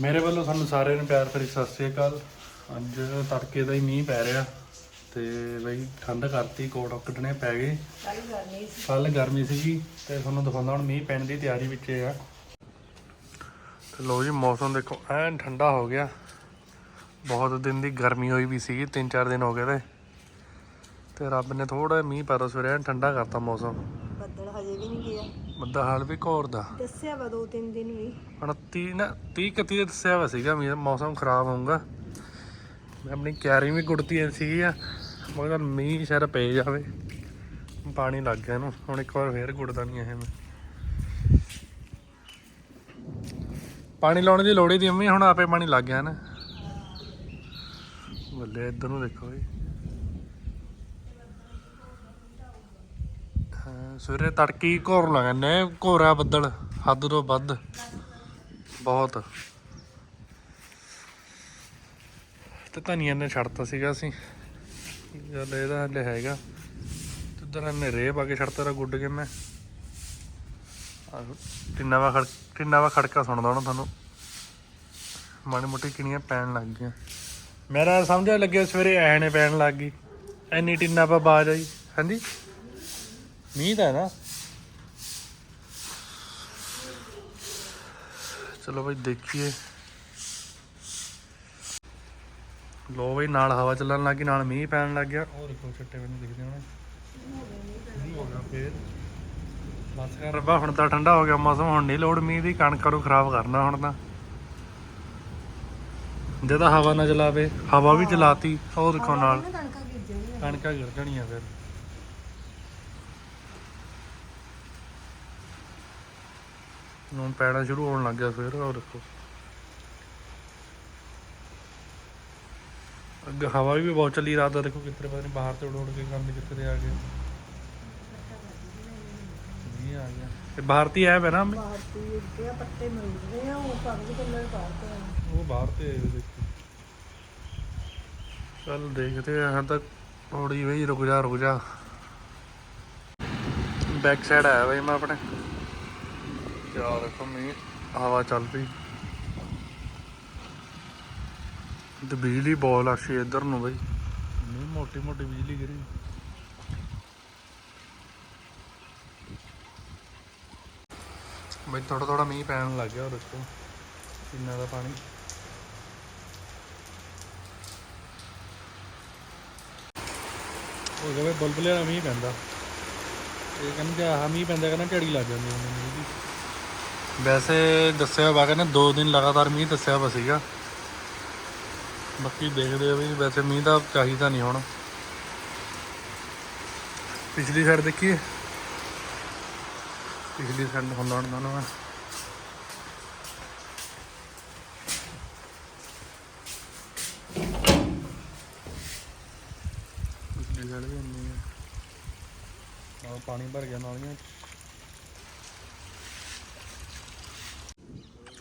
ਮੇਰੇ ਵੱਲੋਂ ਤੁਹਾਨੂੰ ਸਾਰਿਆਂ ਨੂੰ ਪਿਆਰ ਭਰੀ ਸਤਿ ਸ੍ਰੀ ਅਕਾਲ। ਅੱਜ ਤੜਕੇ ਦਾ ਹੀ ਮੀਂਹ ਪੈ ਰਿਹਾ ਤੇ ਬਈ ਠੰਡ ਕਰਤੀ ਕੋਟ ਕੱਢਣੇ ਪੈ ਗਏ। ਕੱਲ ਕਰਨੀ ਸੀ। ਕੱਲ ਗਰਮੀ ਸੀਗੀ ਤੇ ਤੁਹਾਨੂੰ ਦਿਖਾਉਂਦਾ ਹੁਣ ਮੀਂਹ ਪੈਣ ਦੀ ਤਿਆਰੀ ਵਿੱਚ ਆ। ਤੇ ਲੋ ਜੀ ਮੌਸਮ ਦੇਖੋ ਐਨ ਠੰਡਾ ਹੋ ਗਿਆ। ਬਹੁਤ ਦਿਨ ਦੀ ਗਰਮੀ ਹੋਈ ਵੀ ਸੀਗੀ 3-4 ਦਿਨ ਹੋ ਗਏ ਤੇ। ਤੇ ਰੱਬ ਨੇ ਥੋੜਾ ਮੀਂਹ ਪਾਦਾ ਸਵੇਰੇ ਐਨ ਠੰਡਾ ਕਰਤਾ ਮੌਸਮ। ਬੱਦਲ ਹਜੇ ਵੀ ਨਹੀਂ ਗਿਆ। ਬੰਦਾ ਹਾਲ ਵੀ ਘੋਰਦਾ ਦੱਸਿਆ ਵਾ ਦੋ ਤਿੰਨ ਦਿਨ ਵੀ। 29 ਨਾ 30 31 ਦੇ ਦੱਸਿਆ ਵਾ ਸੀਗਾ ਮੀਂਹ ਮੌਸਮ ਖਰਾਬ ਹੋਊਗਾ। ਮੈਂ ਆਪਣੀ ਕਿਆਰੀ ਵੀ ਗੁੜਤੀ ਸੀਗੀ ਆ ਮਗਰ ਮੀਂਹ ਸ਼ਾਇਦ ਪੈ ਜਾਵੇ। ਪਾਣੀ ਲੱਗ ਗਿਆ ਇਹਨੂੰ, ਹੁਣ ਇੱਕ ਵਾਰ ਫੇਰ ਗੁੜਦਾ ਨਹੀਂ ਇਹ ਮੈਂ। ਪਾਣੀ ਲਾਉਣ ਦੀ ਲੋੜ ਹੀ ਦੀ ਅੰਮੀ ਹੁਣ ਆਪੇ ਪਾਣੀ ਲੱਗ ਗਿਆ ਨਾ। ਬੱਲੇ, ਇੱਧਰ ਨੂੰ ਦੇਖੋ ਜੀ ਸਵੇਰੇ ਤੜਕੀ ਘੋਰ ਲਗਾਨੇ ਘੋਰਾ ਬੱਦਲ, ਹੱਦ ਤੋਂ ਵੱਧ। ਬਹੁਤ। ਤੇ ਧਨੀਆ ਨੇ ਛੱਡਤਾ ਸੀਗਾ ਅਸੀਂ। ਜਦ ਇਹਦਾ ਹਲੇ ਹੈਗਾ। ਤੇ ਉਧਰ ਇਹਨੇ ਰੇ ਪਾ ਕੇ ਛੱਡਤਾ ਰਾ ਗੁੱਡ ਕੇ ਮੈਂ ਆਹੋ, ਟਿੰਨਾ ਵਾ ਖੜ ਟਿੰਨਾ ਵਾ ਖੜਕਾ ਸੁਣਦਾ ਹੁਣ ਤੁਹਾਨੂੰ। ਮਾੜੀ ਮੋਟੀ ਕਿਣੀਆਂ ਪੈਣ ਲੱਗ ਗਈਆਂ। ਮੇਰਾ ਸਮਝ ਲੱਗਿਆ ਸਵੇਰੇ ਐ ਪੈਣ ਲੱਗ ਗਈ। ਐਨੀ ਟਿੰਨਾ ਪਾ ਬਾਜ ਆਈ। ਹਾਂਜੀ? ਮੀਂਹ ਤਾਂ ਨਾ। ਚਲੋ ਬਈ ਦੇਖੀਏ। ਲੋ ਬਈ ਨਾਲ ਹਵਾ ਚੱਲਣ ਲੱਗੀ ਨਾਲ ਮੀਂਹ ਪੈਣ ਲੱਗ ਗਿਆ। ਉਹ ਦੇਖੋ ਛੱਟੇ ਮੈਨੂੰ ਦਿਖਦੇ ਹੋਣੇ। ਮੀਂਹ ਹੋ ਗਿਆ ਫੇਰ। ਬਸ ਕਰ ਰੱਬਾ ਹੁਣ ਤਾਂ ਠੰਡਾ ਹੋ ਗਿਆ ਮੌਸਮ ਹੁਣ ਨਹੀਂ ਲੋੜ ਮੀਂਹ ਦੀ ਕਣਕ ਨੂੰ ਖਰਾਬ ਕਰਨਾ ਹੁਣ ਤਾਂ। ਜੇ ਤਾਂ ਹਵਾ ਨਾ ਚਲਾਵੇ ਹਵਾ ਵੀ ਚਲਾਤੀ ਉਹ ਦੇਖੋ ਨਾਲ। ਕਣਕਾਂ ਗਿਰ ਜਾਣੀਆਂ ਫਿਰ। ਹੁਣ ਪੈਣਾ ਸ਼ੁਰੂ ਹੋਣ ਲੱਗ ਗਿਆ ਫਿਰ ਉਹ ਦੇਖੋ। ਅੱਗੇ ਹਵਾ ਵੀ ਬਹੁਤ ਚੱਲੀ ਰਾਤ ਦਾ ਦੇਖੋ ਕਿੱਥੇ ਪਤਾ ਨਹੀਂ ਬਾਹਰ ਤੇ ਉੜ ਉੜ ਕੇ ਕੰਮ ਕਿੱਥੇ ਦੇ ਆ ਗਏ। ਇਹ ਆ ਗਿਆ। ਤੇ ਭਾਰਤੀ ਐਪ ਹੈ ਨਾ ਅੰਮੀ? ਭਾਰਤੀ ਆ ਪੱਤੇ ਮਿਲਦੇ ਆ ਉਹ ਪੰਜ ਕਲਰ ਕਰਦੇ ਆ। ਉਹ ਬਾਹਰ ਤੇ ਆਏ ਹੋਏ ਦੇਖੋ। ਚੱਲ ਦੇਖਦੇ ਆ ਹਾਂ ਤੱਕ ਥੋੜੀ ਬਈ ਰੁਕ ਜਾ ਰੁਕ ਜਾ। ਬੈਕ ਸਾਈਡ ਆਇਆ ਬਈ ਮੈਂ ਆਪਣੇ। ਕਿਆ ਦੇਖੋ ਮੀਂਹ ਹਵਾ ਚੱਲ ਪਈ। ਤੇ ਬਿਜਲੀ ਬਹੁਤ ਆਸ਼ੀ ਇੱਧਰ ਨੂੰ ਬਈ। ਨਹੀਂ ਮੋਟੀ ਮੋਟੀ ਬਿਜਲੀ ਗਿਰੀ। ਬਈ ਥੋੜਾ ਥੋੜਾ ਮੀਂਹ ਪੈਣ ਲੱਗ ਗਿਆ ਦੇਖੋ ਕਿੰਨਾ ਦਾ ਪਾਣੀ। ਉਹ ਜਿਵੇਂ ਬੁਲਬੁਲੇ ਵਾਲਾ ਮੀਂਹ ਪੈਂਦਾ। ਇਹ ਕਹਿੰਦੇ ਆਹ ਮੀਂਹ ਪੈਂਦਾ ਕਹਿੰਦਾ ਝੜੀ ਲੱਗ ਜਾਂਦੀ ਉਹਨੂੰ ਮੀਂਹ ਦੀ ਵੈਸੇ ਦੱਸਿਆ ਵਾ ਕਹਿੰਦੇ ਦੋ ਦਿਨ ਲਗਾਤਾਰ ਮੀਂਹ ਦੱਸਿਆ ਵਾ ਸੀਗਾ। ਬਾਕੀ ਦੇਖਦੇ ਆ ਵੀ ਵੈਸੇ ਮੀਂਹ ਤਾਂ ਚਾਹੀਦਾ ਨਹੀਂ ਹੁਣ। ਪਿਛਲੀ ਸਾਈਡ ਦੇਖੀਏ। ਪਿਛਲੀ ਸਾਈਡ ਹੁਣ ਲਾਉਣ ਦਾ ਨਾ। ਪਿਛਲੀ ਸਾਈਡ ਵੀ ਇੰਨੀ ਹੈ ਪਾਣੀ ਭਰ ਗਿਆ ਨਾਲੀਆਂ 'ਚ।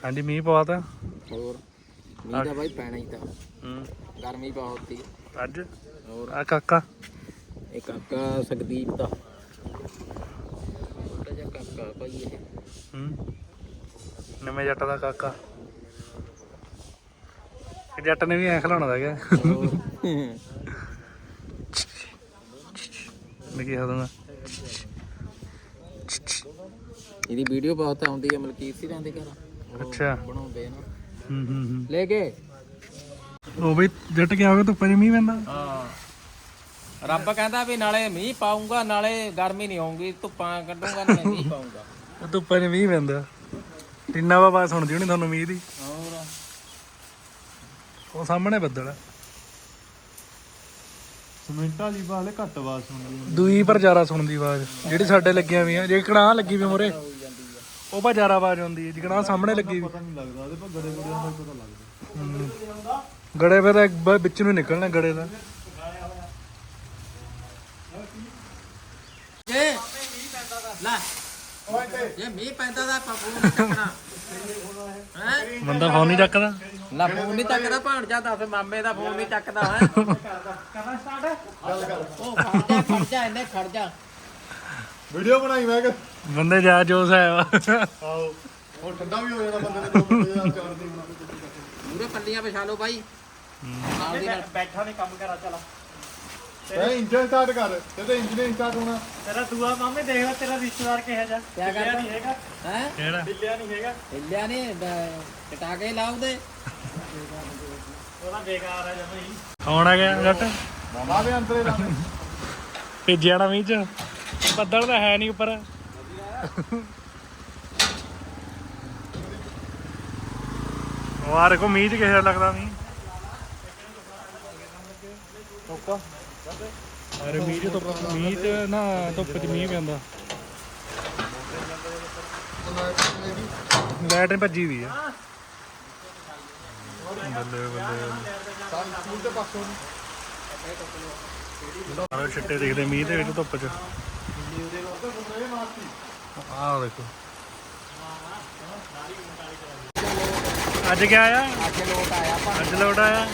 ਹਾਂਜੀ ਮੀਂਹ ਪਵਾਤਾ ਹੋਰ? ਮੀਂਹ ਤਾਂ ਬਾਈ ਪੈਣਾ ਹੀ ਤਾਂ। ਹੂੰ। ਗਰਮੀ ਬਹੁਤ ਸੀ। ਅੱਜ? ਹੋਰ? ਆ ਕਾਕਾ? ਇਹ ਕਾਕਾ ਸਕਦੀਪ ਦਾ। ਛੋਟਾ ਜਿਹਾ ਕਾਕਾ ਭਾਈ ਇਹ। ਹੂੰ। ਨਵੇਂ ਜੱਟ ਦਾ ਕਾਕਾ। ਇਹ ਜੱਟ ਨੇ ਵੀ ਐ ਖਲਾਉਣਾ ਦਾ ਗਿਆ ਮੈਂ ਕੀ ਹਦਾਂ ਇਹਦੀ ਵੀਡੀਓ ਬਹੁਤ ਆਉਂਦੀ ਹੈ ਮਲਕੀਤ ਸਿਰਾਂ ਦੇ ਘਰ। ਅੱਛਾ। ਬਣਾਉਂਦੇ ਆ ਨਾ। ਹੂੰ ਹੂੰ ਹੂੰ। ਲੈ ਕੇ। ਉਹ ਬਈ ਜੱਟ ਗਿਆ ਹੋਗਾ ਧੁੱਪੇ 'ਚ ਮੀਂਹ ਪੈਂਦਾ? ਹਾਂ। ਰੱਬ ਕਹਿੰਦਾ ਵੀ ਨਾਲੇ ਮੀਂਹ ਪਾਉਂਗਾ ਨਾਲੇ ਗਰਮੀ ਨਹੀਂ ਆਉਂਗੀ ਧੁੱਪਾਂ ਕੱਢੂੰਗਾ ਨਾਲੇ ਮੀਂਹ ਪਾਉਂਗਾ ਉਹ ਧੁੱਪੇ 'ਚ ਮੀਂਹ ਪੈਂਦਾ। ਟਿੰਨਾ ਵਾ ਬਾਤ ਸੁਣਦੀ ਹੋਣੀ ਤੁਹਾਨੂੰ ਮੀਂਹ ਦੀ? ਹੋਰ। ਉਹ ਸਾਹਮਣੇ ਬੱਦਲ ਆ। ਸਮਿੰਟਾਂ ਦੀ ਬਾਲੇ ਘੱਟ ਆਵਾਜ਼ ਸੁਣਦੀ ਦੂਈ ਪਰ ਜ਼ਿਆਦਾ ਸੁਣਦੀ ਆਵਾਜ਼। ਜਿਹੜੀ ਸਾਡੇ ਲੱਗੀਆਂ ਵੀ ਆ ਜੇ ਕਣਾ ਲੱਗੀ ਵੀ ਮੋਰੇ। ਉਹ ਪਾ ਜ਼ਿਆਦਾ ਆਵਾਜ਼ ਆਉਂਦੀ ਹੈ ਜਿਕਣਾ ਸਾਹਮਣੇ ਲੱਗੀ ਵੀ ਪਤਾ ਨਹੀਂ ਲੱਗਦਾ ਉਹਦੇ ਪਰ ਗੜੇ ਗੁੜਿਆਂ ਦਾ ਪਤਾ ਲੱਗਦਾ। ਗੜੇ ਫਿਰ ਇੱਕ ਵਾਰ ਵਿੱਚ ਨੂੰ ਨਿਕਲਣਾ ਗੜੇ ਦਾ। ਜੇ ਲੈ ਜੇ ਮੀਂਹ ਪੈਂਦਾ ਤਾਂ ਪਪੂ ਨਹੀਂ ਚੱਕਣਾ। ਹੈ? ਬੰਦਾ ਫੋਨ ਨਹੀਂ ਚੱਕਦਾ। ਨਾ ਫੋਨ ਨਹੀਂ ਚੱਕਦਾ ਭਾਣਜਾ ਦੱਸ ਮਾਮੇ ਦਾ ਫੋਨ ਨਹੀਂ ਚੱਕਦਾ ਹੈ? ਕਰਨਾ ਸਟਾਰਟ ਉਹ ਖੜ ਜਾ ਖੜ ਜਾ ਇਹਨੇ ਖੜ ਜਾ। ਵੀਡੀਓ ਬਣਾਈ ਮੈਂ ਕਿ ਬੰਦੇ ਜਾ ਜੋਸ ਆਇਆ ਆਓ ਉਹ ਠੰਡਾ ਵੀ ਹੋ ਜਾਣਾ ਬੰਦੇ ਨੇ ਦੋ ਚਾਰ ਦਿਨ। ਪੱਲੀਆਂ ਵਿਛਾ ਲਓ ਬਾਈ। ਨਾਲ ਦੀ ਨਾਲ। ਬੈਠਾ ਨਹੀਂ ਕੰਮ ਕਰਾ ਚਲਾ। ਤੇ ਇੰਜਨ ਸਟਾਰਟ ਕਰ ਤੇ ਤੇ ਇੰਜਨ ਸਟਾਰਟ ਹੋਣਾ। ਤੇਰਾ ਦੂਆ ਮਾਮੇ ਦੇਖ ਲੈ ਤੇਰਾ ਰਿਸ਼ਤੇਦਾਰ ਕਿਹਾ ਜਾ ਕਿਆ ਕਰਦਾ? ਨਹੀਂ ਹੈਗਾ। ਹੈ? ਕਿਹੜਾ? ਹਿੱਲਿਆ ਨਹੀਂ ਹੈਗਾ। ਹਿੱਲਿਆ ਨਹੀਂ ਕਟਾ ਕੇ ਲਾਉ ਦੇ ਉਹਦਾ ਬੇਕਾਰ ਆ ਜਮਾ ਹੀ। ਕੌਣ ਆ ਗਿਆ ਜੱਟ? ਵੀ ਅੰਤਰੇ ਦਾ ਭੇਜਿਆ ਨਾ ਮੀਂਹ ਚ। ਬੱਦਲ ਤਾਂ ਹੈ ਨਹੀਂ ਉੱਪਰ। ਉਹ ਆ ਮੀਂਹ ਚ ਕਿਹੋ ਜਿਹਾ ਲੱਗਦਾ ਮੀਂਹ। ਅਰੇ ਮੀਂਹ ਚ ਧੁੱਪ ਮੀਂਹ ਚ ਨਾ ਧੁੱਪ ਚ ਮੀਂਹ ਪੈਂਦਾ। ਲਾਈਟ ਭੱਜੀ ਵੀ ਆ। ਬੱਲੇ ਬੱਲੇ। ਸਕੂਲ ਦੇ ਪਾਸੋਂ ਮੀਂਹ ਦੇ ਵਿੱਚ ਧੁੱਪ ਚ। ਆਹ ਦੇਖੋ। ਅੱਜ ਕਿਆ ਆਇਆ? ਅੱਜ ਲੋਟ ਆਇਆ। ਆਪਾਂ ਅੱਜ ਲੋਟ ਆਇਆ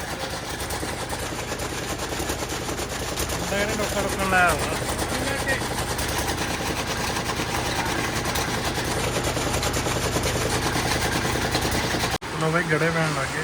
ਮੁੰਡਾ ਇਹਨੇ ਡੋਕਾ ਰੁਕਣ ਲਾਇਆ ਹੋਣਾ। ਲੋ ਗੜੇ ਪੈਣ ਲੱਗੇ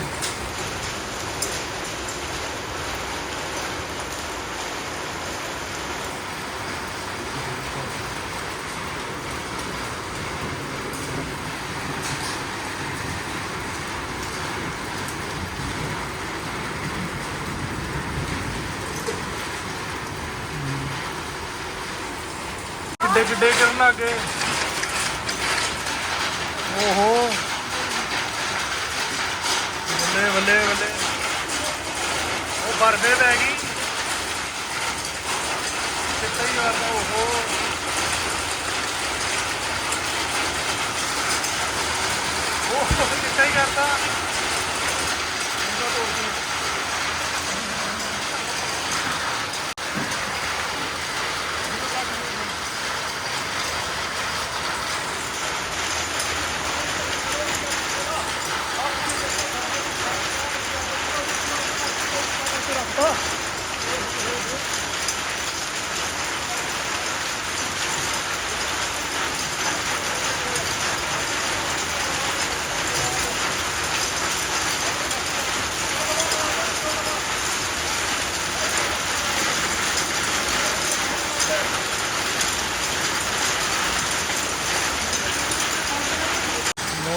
ਕਿੱਡੇ ਕਿੱਡੇ ਕਰਨ ਲੱਗੇ ਓਹੋ। ਬੱਲੇ ਬੱਲੇ ਬੱਲੇ। ਉਹ ਬਰਫੇ ਪੈ ਗਈ। ਕਿੱਥੇ ਹੀ ਕਰਦਾ ਓਹੋ। ਓਹੋ ਕਿੱਥੇ ਹੀ ਕਰਦਾ ਲੋ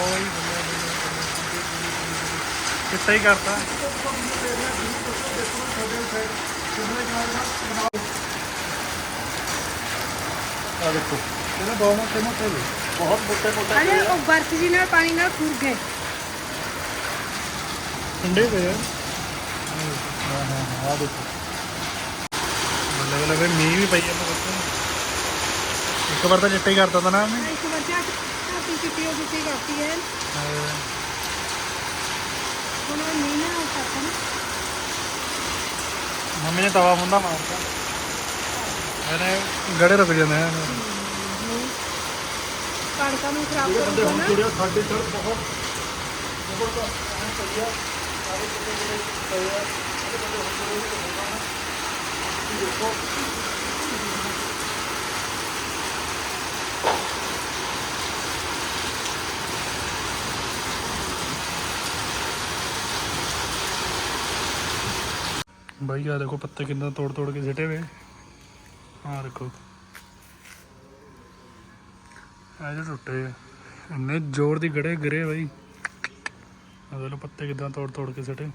ਹੀ ਬੱਲੇ ਬੱਲੇ ਕਿੱਥੇ ਹੀ ਕਰਤਾ ਆ ਦੇਖੋ ਇਹਨਾਂ ਬਹੁਤ ਮੋਟੇ ਮੋਟੇ ਨੇ ਬਹੁਤ ਮੋਟੇ ਮੋਟੇ ਅਰੇ ਉਹ ਬਰਫ ਜੀ ਨਾਲ ਪਾਣੀ ਨਾਲ ਖੁਰ ਗਏ ਠੰਡੇ ਪਏ ਆ ਹਾਂ ਹਾਂ ਆ ਦੇਖੋ ਬੱਲੇ ਬੱਲੇ ਫਿਰ ਮੀਂਹ ਵੀ ਪਈ ਜਾਂਦਾ ਬੱਚੇ ਇੱਕ ਵਾਰ ਤਾਂ ਚਿੱਟੇ ਹੀ ਕਰਤਾ ਤਾ ਨਾ ਉਹਨੇ ਇੱਕ ਬੱਚਾ ਕਾਫੀ ਚਿੱਟੀ ਹੋ ਚੁੱਕੀ ਕਾਫੀ ਹੈ ਹੁਣ ਉਹ ਨਹੀਂ ਨਾ ਕਰਤਾ ਨਾ ਮੰਮੀ ਨੇ ਤਵਾ ਫੁੰਦਾ ਮਾਰਤਾ ਇਹਨੇ ਗੜੇ ਰੁਕ ਜਾਂਦੇ ਆ। ਕਣਕਾਂ ਨੂੰ ਖਰਾਬ ਜਿਹੜੇ ਬੰਦੇ ਕਰੂਗਾ ਹੁਣ ਨਾ ਜੁੜਿਆ ਸਾਡੇ ਸਰ ਬਹੁਤ ਜ਼ਬਰਦਸਤ ਐਂ ਪਈ ਆ। ਸਾਰੇ ਕਿਤੇ ਜਿਹੜੇ ਪਏ ਆ ਜਿਹੜੇ ਬੰਦੇ ਹੁਣ ਜੁੜੇ ਨੇ ਹੋਣਾ ਨਾ। ਤੁਸੀਂ ਦੇਖੋ। ਬਾਈ ਆ ਦੇਖੋ ਪੱਤੇ ਕਿੰਨਾ ਤੋੜ ਤੋੜ ਕੇ ਸਿੱਟੇ ਵੇ। ਆ ਦੇਖੋ। ਆ ਜੇ ਟੁੱਟੇ ਆ। ਇੰਨੇ ਜ਼ੋਰ ਦੀ ਗੜੇ ਗਿਰੇ ਬਾਈ। ਆ ਦੇਖ ਲਓ ਪੱਤੇ ਕਿਦਾਂ ਤੋੜ ਤੋੜ ਕੇ ਸਟੇ।